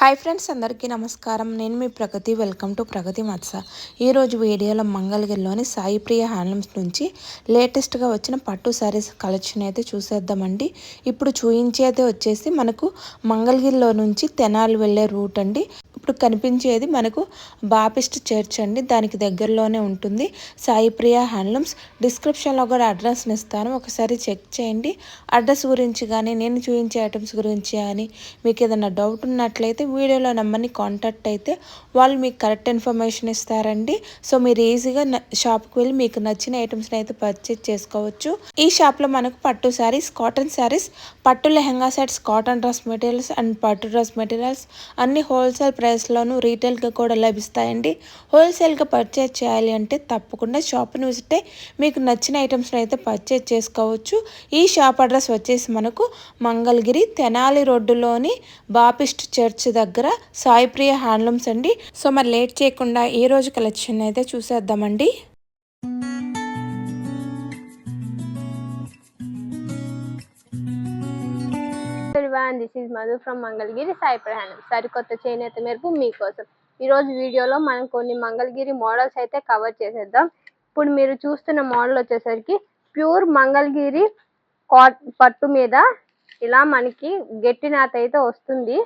Hi friends అందరికీ నమస్కారం. నేను మీ ప్రగతి. వెల్కమ్ టు ప్రగతి మత్స. ఈరోజు వీడియోలో మంగళగిరిలోని సాయి ప్రియ హ్యాండ్లూమ్స్ నుంచి లేటెస్ట్గా వచ్చిన పట్టు శారీస్ కలెక్షన్ అయితే చూసేద్దామండి. ఇప్పుడు చూయించేది వచ్చేసి మనకు మంగళగిరిలో నుంచి తెనాలి వెళ్ళే రూట్ అండి. ఇప్పుడు కనిపించేది మనకు బాపిస్ట్ చర్చ్ అండి. దానికి దగ్గరలోనే ఉంటుంది. సాయి ప్రియ హ్యాండ్లూమ్స్. డిస్క్రిప్షన్లో కూడా అడ్రస్ని ఇస్తాను. ఒకసారి చెక్ చేయండి. అడ్రస్ గురించి కానీ నేను చూపించే ఐటమ్స్ గురించి కానీ మీకు ఏదైనా డౌట్ ఉన్నట్లయితే వీడియోలో నమ్మని కాంటాక్ట్ అయితే వాళ్ళు మీకు కరెక్ట్ ఇన్ఫర్మేషన్ ఇస్తారండి. సో మీరు ఈజీగా షాప్కి వెళ్ళి మీకు నచ్చిన ఐటమ్స్ని అయితే పర్చేజ్ చేసుకోవచ్చు. ఈ షాప్లో మనకు పట్టు శారీస్ కాటన్ శారీస్ పట్టు lehenga sets cotton dress materials and పట్టు డ్రెస్ మెటీరియల్స్ అన్ని హోల్సేల్ ప్రైస్ ప్రైస్లోనూ రీటైల్గా కూడా లభిస్తాయండి. హోల్సేల్గా పర్చేజ్ చేయాలి అంటే తప్పకుండా షాప్ని విజిట్ మీకు నచ్చిన ఐటమ్స్ని అయితే పర్చేజ్ చేసుకోవచ్చు. ఈ షాప్ అడ్రస్ వచ్చేసి మనకు మంగళగిరి తెనాలి రోడ్డులోని బాపిస్ట్ చర్చ్ దగ్గర సాయిప్రియ హ్యాండ్లూమ్స్ అండి. సో మరి లేట్ చేయకుండా ఈ రోజు కలెక్షన్ అయితే చూసేద్దామండి. And this is Madhu from Mangalagiri Sai ప్రయాణం సరికొత్త చేనేత మేరకు మీకోసం. ఈరోజు వీడియోలో మనం కొన్ని మంగళగిరి మోడల్స్ అయితే కవర్ చేసేద్దాం. ఇప్పుడు మీరు చూస్తున్న మోడల్ వచ్చేసరికి ప్యూర్ మంగళగిరి కాట్ పట్టు మీద ఇలా మనకి గట్టి నాత అయితే వస్తుంది.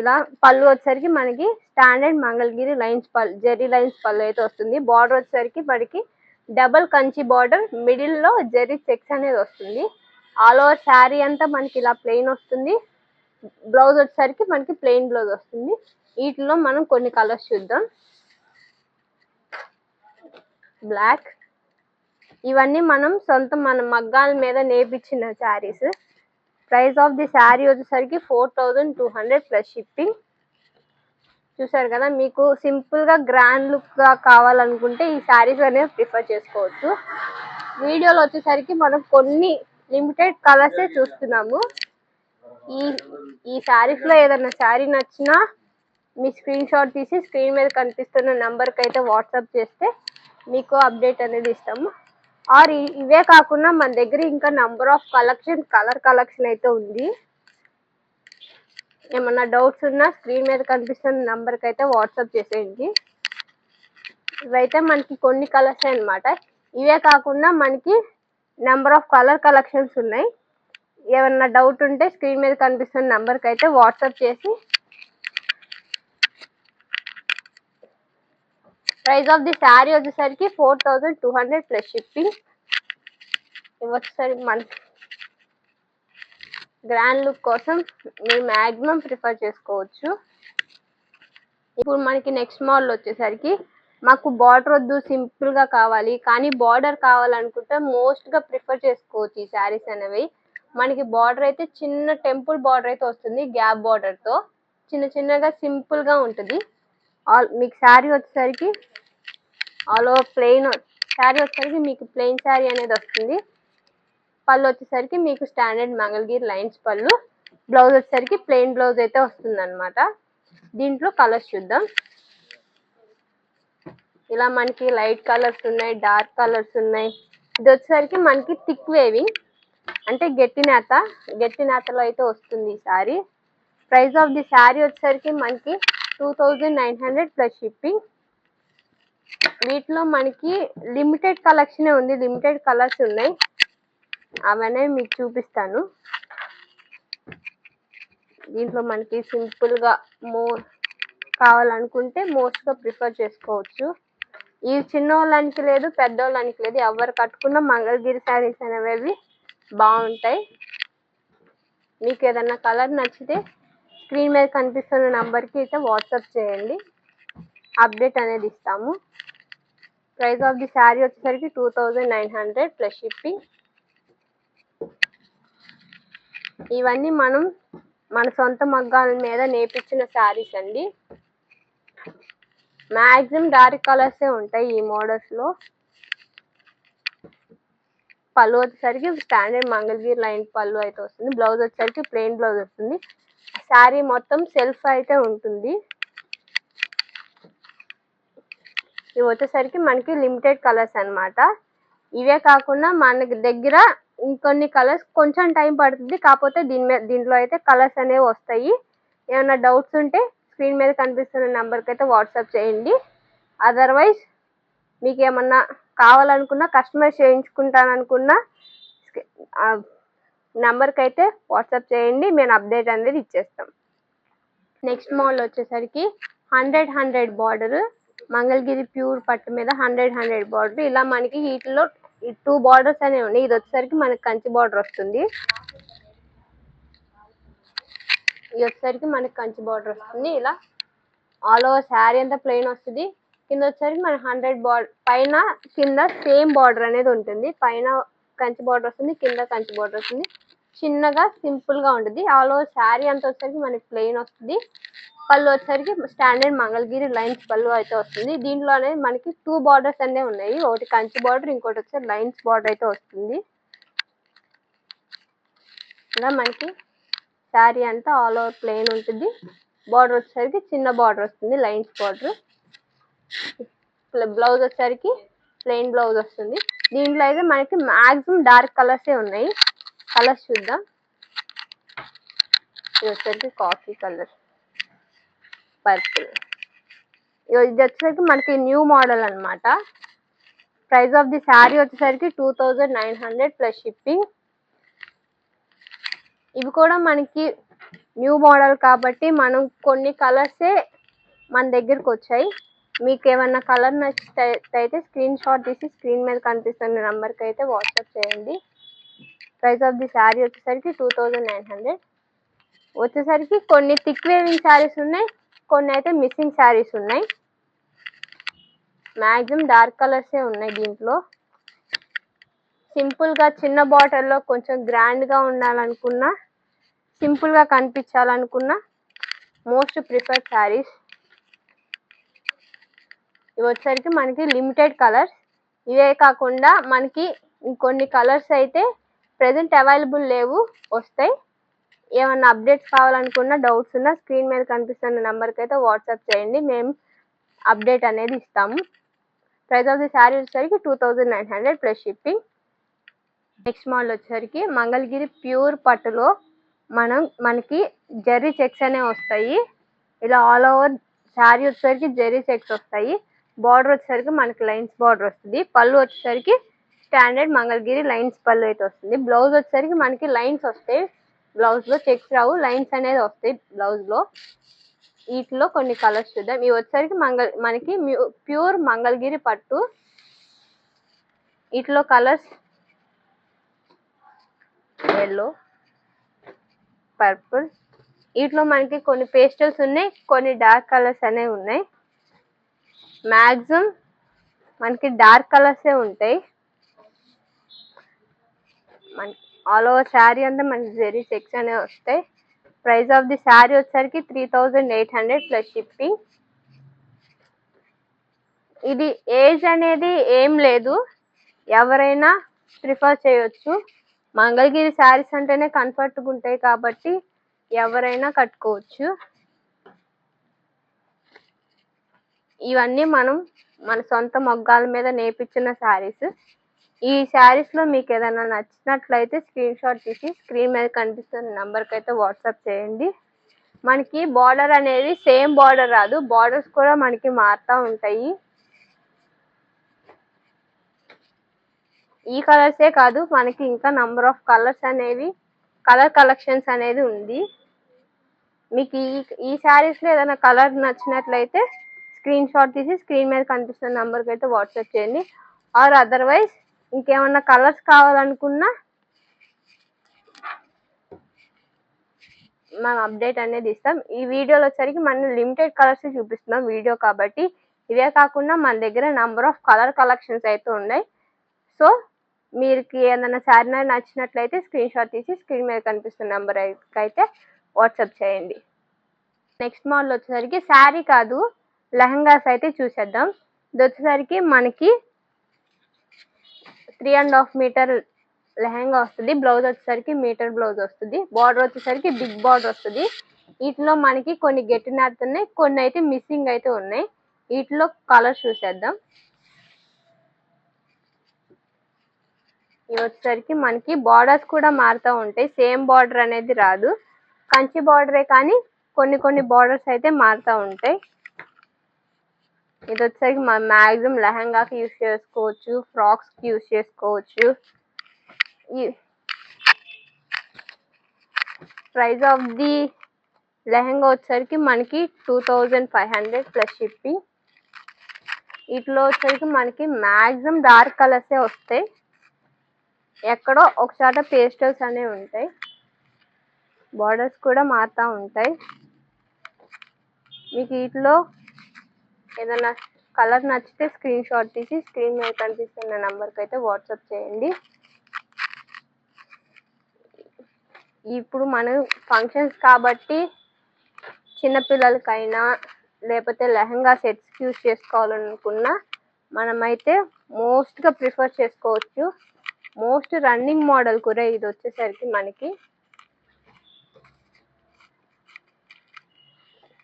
ఇలా పళ్ళు వచ్చేసరికి మనకి స్టాండర్డ్ మంగళగిరి లైన్స్ పళ్ళు జెర్రీ లైన్స్ పళ్ళు అయితే వస్తుంది. బార్డర్ వచ్చేసరికి మనకి డబల్ కంచి బార్డర్ మిడిల్లో జెర్రీ చెక్స్ అనేది వస్తుంది. ఆల్ ఓవర్ శారీ అంతా మనకి ఇలా ప్లెయిన్ వస్తుంది. బ్లౌజ్ వచ్చేసరికి మనకి ప్లెయిన్ బ్లౌజ్ వస్తుంది. వీటిలో మనం కొన్ని కలర్స్ చూద్దాం. బ్లాక్ ఇవన్నీ మనం సొంత మన మగ్గాల మీద నేర్పించిన saris. Price of the sari వచ్చేసరికి four thousand two hundred plus shipping చూసారు కదా మీకు సింపుల్గా గ్రాండ్ లుక్గా కావాలనుకుంటే ఈ శారీస్ అనేవి ప్రిఫర్ చేసుకోవచ్చు. వీడియోలో వచ్చేసరికి మనం కొన్ని లిమిటెడ్ కలర్సే చూస్తున్నాము. ఈ ఈ శారీస్లో ఏదైనా శారీ నచ్చినా మీ స్క్రీన్ షాట్ తీసి స్క్రీన్ మీద కనిపిస్తున్న నెంబర్కి అయితే వాట్సాప్ చేస్తే మీకు అప్డేట్ అనేది ఇస్తాము. ఆర్ ఇవే కాకుండా మన దగ్గర ఇంకా number of collection colour collection అయితే ఉంది. ఏమన్నా డౌట్స్ ఉన్నా స్క్రీన్ మీద కనిపిస్తున్న నెంబర్కి అయితే వాట్సాప్ చేసేయండి. ఇవైతే మనకి కొన్ని కలర్స్ అనమాట ఇవే కాకుండా మనకి నెంబర్ ఆఫ్ కలర్ కలెక్షన్స్ ఉన్నాయి. ఏమన్నా డౌట్ ఉంటే స్క్రీన్ మీద కనిపిస్తున్న నెంబర్కి అయితే వాట్సాప్ చేసి ప్రైస్ ఆఫ్ ది శారీ వచ్చేసరికి four thousand two hundred plus shipping వచ్చేసరికి మన గ్రాండ్ లుక్ కోసం మీరు మ్యాక్సిమం ప్రిఫర్ చేసుకోవచ్చు. ఇప్పుడు మనకి నెక్స్ట్ మోడల్ వచ్చేసరికి మాకు బార్డర్ వద్దు సింపుల్గా కావాలి. కానీ బార్డర్ కావాలనుకుంటే మోస్ట్గా ప్రిఫర్ చేసుకోవచ్చు ఈ శారీస్ అనేవి. మనకి బార్డర్ అయితే చిన్న టెంపుల్ బార్డర్ అయితే వస్తుంది గ్యాప్ బార్డర్తో చిన్న చిన్నగా సింపుల్గా ఉంటుంది. ఆల్ మీకు శారీ వచ్చేసరికి ఆల్ ఓవర్ ప్లెయిన్ శారీ వచ్చేసరికి మీకు ప్లెయిన్ శారీ అనేది వస్తుంది. పళ్ళు వచ్చేసరికి మీకు స్టాండర్డ్ మంగళగిరి లైన్స్ పళ్ళు. బ్లౌజ్ వచ్చేసరికి ప్లెయిన్ బ్లౌజ్ అయితే వస్తుంది దీంట్లో కలర్స్ చూద్దాం. ఇలా మనకి లైట్ కలర్స్ ఉన్నాయి డార్క్ కలర్స్ ఉన్నాయి. ఇది వచ్చేసరికి మనకి థిక్ వేవింగ్ అంటే గట్టి నేత గట్టి నేతలో అయితే వస్తుంది ఈ sari price of the sari వచ్చేసరికి మనకి two thousand nine hundred plus shipping వీటిలో మనకి లిమిటెడ్ కలెక్షనే ఉంది లిమిటెడ్ కలర్స్ ఉన్నాయి. అవన్నీ మీకు చూపిస్తాను. దీంట్లో మనకి సింపుల్గా మో కావాలనుకుంటే మోస్ట్గా ప్రిఫర్ చేసుకోవచ్చు. ఈ చిన్నోళ్ళనికి లేదు పెద్దోళ్ళనికి లేదు. ఎవరు కట్టుకున్న మంగళగిరి శారీస్ అనేవి బాగుంటాయి. మీకు ఏదన్నా కలర్ నచ్చితే స్క్రీన్ మీద కనిపిస్తున్న నెంబర్కి అయితే వాట్సాప్ చేయండి. అప్డేట్ అనేది ఇస్తాము. ప్రైస్ ఆఫ్ ది శారీ వచ్చేసరికి two thousand nine hundred plus shipping. ఇవన్నీ మనం మన సొంత మగ్గాల మీద నేర్పించిన శారీస్ అండి. మ్యాక్సిమం డార్క్ కలర్సే ఉంటాయి ఈ మోడల్స్లో పళ్ళు వచ్చేసరికి స్టాండర్డ్ మంగళగిరి లైన్ పళ్ళు అయితే వస్తుంది. బ్లౌజ్ వచ్చేసరికి ప్లెయిన్ బ్లౌజ్ వస్తుంది. శారీ మొత్తం సెల్ఫ్ అయితే ఉంటుంది. ఇవి వచ్చేసరికి మనకి లిమిటెడ్ కలర్స్ అనమాట ఇవే కాకుండా మనకి దగ్గర ఇంకొన్ని కలర్స్ కొంచెం టైం పడుతుంది. కాకపోతే దీని మీద దీంట్లో అయితే కలర్స్ అనేవి వస్తాయి. ఏమైనా డౌట్స్ ఉంటే స్క్రీన్ మీద కనిపిస్తున్న నెంబర్కి అయితే వాట్సాప్ చేయండి. అదర్వైజ్ మీకు ఏమన్నా కావాలనుకున్నా కస్టమైజ్ చేయించుకుంటాననుకున్నా నెంబర్కి అయితే వాట్సాప్ చేయండి. మేము అప్డేట్ అనేది ఇచ్చేస్తాం. నెక్స్ట్ మోడల్ వచ్చేసరికి hundred hundred border Mangalagiri pure పట్టు మీద హండ్రెడ్ హండ్రెడ్ బార్డర్ ఇలా మనకి వీటిలో టూ బార్డర్స్ అనేవి ఉన్నాయి. ఇది వచ్చేసరికి మనకి కంచి బార్డర్ వస్తుంది. ఇది వచ్చేసరికి మనకి కంచి బార్డర్ వస్తుంది. ఇలా ఆల్ ఓవర్ శారీ అంతా ప్లెయిన్ వస్తుంది. కింద వచ్చేసరికి మన హండ్రెడ్ బార్డర్ పైన కింద సేమ్ బార్డర్ అనేది ఉంటుంది. పైన కంచి బార్డర్ వస్తుంది కింద కంచి బార్డర్ వస్తుంది. చిన్నగా సింపుల్గా ఉంటుంది. ఆల్ ఓవర్ శారీ అంతా వచ్చేసరికి మనకి ప్లెయిన్ వస్తుంది. పళ్ళు వచ్చేసరికి స్టాండర్డ్ మంగళగిరి లైన్స్ పళ్ళు అయితే వస్తుంది. దీంట్లో మనకి టూ బార్డర్స్ అనేవి ఉన్నాయి. ఒకటి కంచి బార్డర్ ఇంకోటి వచ్చేసి లైన్స్ బార్డర్ అయితే వస్తుంది. ఇలా మనకి శారీ అంతా ఆల్ ఓవర్ ప్లెయిన్ ఉంటుంది. బార్డర్ వచ్చేసరికి చిన్న బార్డర్ వస్తుంది లైన్స్ బార్డర్. బ్లౌజ్ వచ్చేసరికి ప్లెయిన్ బ్లౌజ్ వస్తుంది. దీంట్లో అయితే మనకి మ్యాక్సిమం డార్క్ కలర్సే ఉన్నాయి. కలర్స్ చూద్దాం. ఇది వచ్చేసరికి కాఫీ కలర్. పర్పుల్. ఇది వచ్చేసరికి మనకి న్యూ మోడల్ అనమాట ప్రైస్ ఆఫ్ ది శారీ వచ్చేసరికి two thousand nine hundred plus shipping. ఇవి కూడా మనకి న్యూ మోడల్ కాబట్టి మనం కొన్ని కలర్సే మన దగ్గరికి వచ్చాయి. మీకు ఏమన్నా కలర్ నచ్చితే స్క్రీన్ షాట్ తీసి స్క్రీన్ మీద కనిపిస్తున్న నెంబర్కి అయితే వాట్సాప్ చేయండి. ప్రైస్ ఆఫ్ ది శారీ వచ్చేసరికి టూ థౌజండ్ నైన్ హండ్రెడ్ వచ్చేసరికి కొన్ని థిక్ వేవింగ్ శారీస్ ఉన్నాయి కొన్ని అయితే మిస్సింగ్ శారీస్ ఉన్నాయి. మ్యాక్సిమం డార్క్ కలర్సే ఉన్నాయి దీంట్లో. సింపుల్గా చిన్న బాటిల్లో కొంచెం గ్రాండ్గా ఉండాలనుకున్నా సింపుల్గా కనిపించాలనుకున్నా మోస్ట్ ప్రిఫర్డ్ శారీస్. ఇవి వచ్చేసరికి మనకి లిమిటెడ్ కలర్స్. ఇవే కాకుండా మనకి ఇంకొన్ని కలర్స్ అయితే ప్రజెంట్ అవైలబుల్ లేవు వస్తాయి. ఏమన్నా అప్డేట్స్ కావాలనుకున్నా డౌట్స్ ఉన్నా స్క్రీన్ మీద కనిపిస్తున్న నెంబర్కి అయితే వాట్సాప్ చేయండి. మేము అప్డేట్ అనేది ఇస్తాము. ప్రైస్ ఆఫ్ ది శారీ వచ్చేసరికి two thousand nine hundred plus shipping. Next model వచ్చేసరికి మంగళగిరి ప్యూర్ పట్టులో మనం మనకి జెర్రీ చెక్స్ అనేవి వస్తాయి. ఇలా ఆల్ ఓవర్ శారీ వచ్చేసరికి జెర్రీ చెక్స్ వస్తాయి. బార్డర్ వచ్చేసరికి మనకి లైన్స్ బార్డర్ వస్తుంది. పళ్ళు వచ్చేసరికి స్టాండర్డ్ మంగళగిరి లైన్స్ పళ్ళు అయితే వస్తుంది. బ్లౌజ్ వచ్చేసరికి మనకి లైన్స్ వస్తాయి. బ్లౌజ్లో చెక్స్ రావు లైన్స్ అనేది వస్తాయి బ్లౌజ్లో వీటిలో కొన్ని కలర్స్ చూద్దాం. ఇవి వచ్చేసరికి మంగళ మనకి ప్యూర్ మంగళగిరి పట్టు. వీటిలో కలర్స్ ఎల్లో పర్పుల్. వీటిలో మనకి కొన్ని పేస్టల్స్ ఉన్నాయి కొన్ని డార్క్ కలర్స్ అనేవి ఉన్నాయి. మ్యాక్సిమం మనకి డార్క్ కలర్సే ఉంటాయి. మనకి ఆల్ ఓవర్ శారీ అంతా మనకి జెరీ చెక్స్ అనేవి వస్తాయి. ప్రైస్ ఆఫ్ ది శారీ వచ్చేసరికి three thousand eight hundred plus shipping. ఇది ఏజ్ అనేది ఏం లేదు. ఎవరైనా ప్రిఫర్ చేయొచ్చు. మంగళగిరి శారీస్ అంటేనే కంఫర్ట్గా ఉంటాయి కాబట్టి ఎవరైనా కట్టుకోవచ్చు. ఇవన్నీ మనం మన సొంత మొగ్గాల మీద నేర్పించిన శారీస్. ఈ శారీస్లో మీకు ఏదైనా నచ్చినట్లయితే స్క్రీన్ షాట్ తీసి స్క్రీన్ మీద కనిపిస్తున్న నెంబర్కి అయితే వాట్సాప్ చేయండి. మనకి బార్డర్ అనేది సేమ్ బార్డర్ రాదు. బార్డర్స్ కూడా మనకి మారుతూ ఉంటాయి. ఈ కలర్సే కాదు మనకి ఇంకా నంబర్ ఆఫ్ కలర్స్ అనేవి కలర్ కలెక్షన్స్ అనేది ఉంది. మీకు ఈ ఈ శారీస్లో ఏదైనా కలర్ నచ్చినట్లయితే స్క్రీన్ షాట్ తీసి స్క్రీన్ మీద కనిపిస్తున్న నెంబర్కి అయితే వాట్సాప్ చేయండి. ఆర్ అదర్వైజ్ ఇంకేమన్నా కలర్స్ కావాలనుకున్నా మనం అప్డేట్ అనేది ఇస్తాం. ఈ వీడియోలో వచ్చరికి మనం లిమిటెడ్ కలర్స్ చూపిస్తున్నాం వీడియో కాబట్టి. ఇవే కాకుండా మన దగ్గర నంబర్ ఆఫ్ కలర్ కలెక్షన్స్ అయితే ఉన్నాయి. సో మీకు ఏదైనా శారీ నచ్చినట్లయితే స్క్రీన్ షాట్ తీసి స్క్రీన్ మీద కనిపిస్తున్న నెంబర్ అయితే వాట్సాప్ చేయండి. నెక్స్ట్ మోడల్ వచ్చేసరికి శారీ కాదు లెహంగాస్ అయితే చూసేద్దాం. ఇది వచ్చేసరికి మనకి three and half metre lehenga వస్తుంది. బ్లౌజ్ వచ్చేసరికి మీటర్ బ్లౌజ్ వస్తుంది. బార్డర్ వచ్చేసరికి బిగ్ బార్డర్ వస్తుంది. వీటిలో మనకి కొన్ని గట్టినాథ్ ఉన్నాయి కొన్ని అయితే మిస్సింగ్ అయితే ఉన్నాయి. వీటిలో కలర్స్ చూసేద్దాం. ఇవి వచ్చేసరికి మనకి బార్డర్స్ కూడా మారుతూ ఉంటాయి. సేమ్ బార్డర్ అనేది రాదు. కంచి బార్డరే కానీ కొన్ని కొన్ని బార్డర్స్ అయితే మారుతూ ఉంటాయి. ఇది వచ్చేసరికి మనం మ్యాక్సిమం లెహంగాకి యూస్ చేసుకోవచ్చు ఫ్రాక్స్కి యూస్ చేసుకోవచ్చు. ఈ ప్రైస్ ఆఫ్ ది లెహంగా వచ్చేసరికి మనకి two thousand five hundred plus shipping వీటిలో వచ్చేసరికి మనకి మ్యాక్సిమం డార్క్ కలర్సే వస్తాయి. ఎక్కడో ఒకసారి పేస్టల్స్ అనేవి ఉంటాయి. బార్డర్స్ కూడా మారుతూ ఉంటాయి. మీకు వీటిలో ఏదైనా కలర్ నచ్చితే స్క్రీన్ షాట్ తీసి స్క్రీన్ మీద కనిపిస్తున్న నెంబర్కి అయితే వాట్సాప్ చేయండి. ఇప్పుడు మనం ఫంక్షన్స్ కాబట్టి చిన్నపిల్లలకైనా లేకపోతే లెహంగా సెట్స్ యూస్ చేసుకోవాలనుకున్నా మనమైతే మోస్ట్గా ప్రిఫర్ చేసుకోవచ్చు. మోస్ట్ రన్నింగ్ మోడల్ కూడా ఇది వచ్చేసరికి మనకి.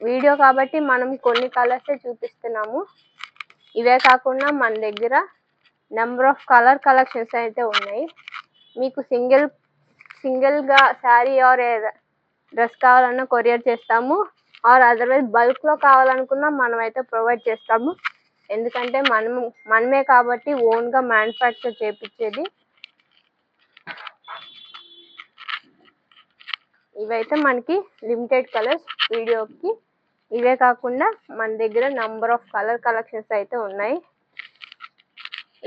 వీడియో కాబట్టి మనం కొన్ని కలర్సే చూపిస్తున్నాము. ఇవే కాకుండా మన దగ్గర నెంబర్ ఆఫ్ కలర్ కలెక్షన్స్ అయితే ఉన్నాయి. మీకు సింగిల్ సింగిల్గా శారీ ఆర్ డ్రెస్ కావాలన్నా కొరియర్ చేస్తాము. ఆర్ అదర్వైజ్ బల్క్లో కావాలనుకున్నా మనం అయితే ప్రొవైడ్ చేస్తాము. ఎందుకంటే మనం మనమే కాబట్టి ఓన్గా మ్యానుఫ్యాక్చర్ చేపించేది ఇవైతే మనకి లిమిటెడ్ కలర్స్ వీడియోకి ఇవే కాకుండా మన దగ్గర నంబర్ ఆఫ్ కలర్ కలెక్షన్స్ అయితే ఉన్నాయి.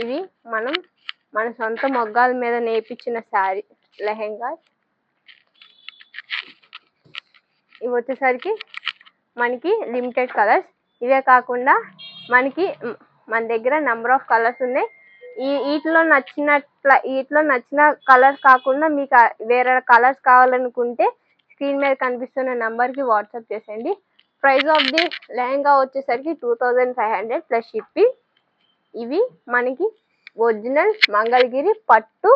ఇవి మనం మన సొంత మొగ్గాల మీద నేర్పించిన శారీ లెహెంగా. ఇవి వచ్చేసరికి మనకి లిమిటెడ్ కలర్స్ ఇవే కాకుండా మనకి మన దగ్గర నెంబర్ ఆఫ్ కలర్స్ ఉన్నాయి. ఈ వీటిలో నచ్చినట్ల వీటిలో నచ్చిన కలర్ కాకుండా మీకు వేరే కలర్స్ కావాలనుకుంటే స్క్రీన్ మీద కనిపిస్తున్న నెంబర్కి వాట్సాప్ చేసేయండి. ప్రైస్ ఆఫ్ ది లెహంగా వచ్చేసరికి two thousand five hundred plus shipping. ఇవి మనకి ఒరిజినల్ మంగళగిరి పట్టు